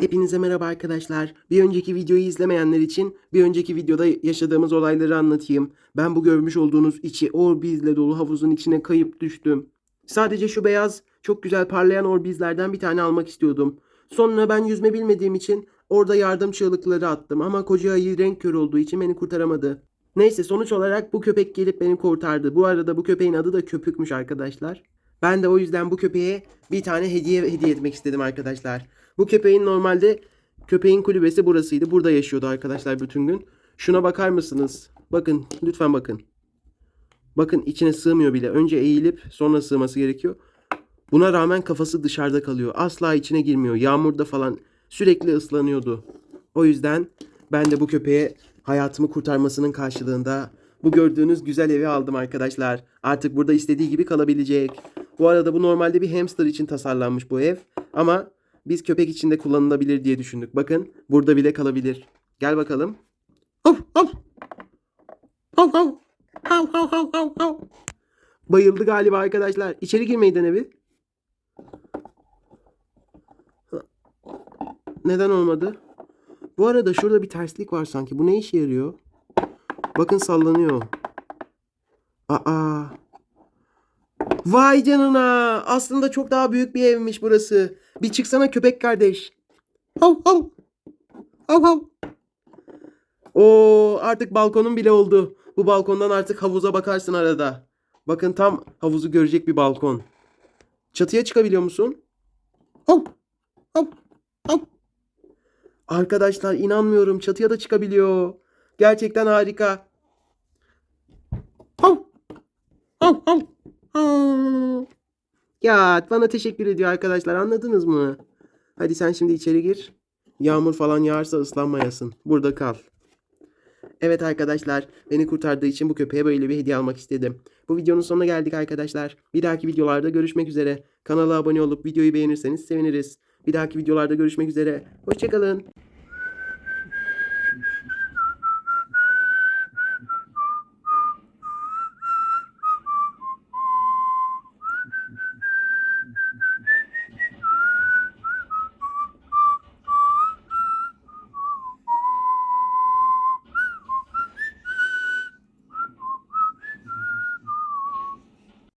Hepinize merhaba arkadaşlar. Bir önceki videoyu izlemeyenler için bir önceki videoda yaşadığımız olayları anlatayım. Ben bu görmüş olduğunuz içi orbizle dolu havuzun içine kayıp düştüm. Sadece şu beyaz çok güzel parlayan orbizlerden bir tane almak istiyordum. Sonra ben yüzme bilmediğim için orada yardım çığlıkları attım ama koca ayı renk kör olduğu için beni kurtaramadı. Neyse sonuç olarak bu köpek gelip beni kurtardı. Bu arada bu köpeğin adı da köpükmüş arkadaşlar. Ben de o yüzden bu köpeğe bir tane hediye hediye etmek istedim arkadaşlar. Bu köpeğin normalde köpeğin kulübesi burasıydı. Burada yaşıyordu arkadaşlar bütün gün. Şuna bakar mısınız? Bakın lütfen bakın. Bakın içine sığmıyor bile. Önce eğilip sonra sığması gerekiyor. Buna rağmen kafası dışarıda kalıyor. Asla içine girmiyor. Yağmurda falan sürekli ıslanıyordu. O yüzden ben de bu köpeğe hayatımı kurtarmasının karşılığında bu gördüğünüz güzel evi aldım arkadaşlar. Artık burada istediği gibi kalabilecek. Bu arada bu normalde bir hamster için tasarlanmış bu ev. Ama biz köpek için de kullanılabilir diye düşündük. Bakın burada bile kalabilir. Gel bakalım. Hav, hav. Hav, hav. Hav, hav, hav, hav, hav. Bayıldı galiba arkadaşlar. İçeri girmeyi dene bir. Neden olmadı? Bu arada şurada bir terslik var sanki. Bu ne işe yarıyor? Bakın sallanıyor. Aa. Vay canına. Aslında çok daha büyük bir evmiş burası. Bir çıksana köpek kardeş. Hav hav. Hav hav. Oo artık balkonun bile oldu. Bu balkondan artık havuza bakarsın arada. Bakın tam havuzu görecek bir balkon. Çatıya çıkabiliyor musun? Hav. Hav. Hav. Arkadaşlar inanmıyorum çatıya da çıkabiliyor. Gerçekten harika. Hav. Hav hav. Hav. Ya bana teşekkür ediyor arkadaşlar anladınız mı? Hadi sen şimdi içeri gir. Yağmur falan yağarsa ıslanmayasın. Burada kal. Evet arkadaşlar beni kurtardığı için bu köpeğe böyle bir hediye almak istedim. Bu videonun sonuna geldik arkadaşlar. Bir dahaki videolarda görüşmek üzere. Kanala abone olup videoyu beğenirseniz seviniriz. Bir dahaki videolarda görüşmek üzere. Hoşçakalın.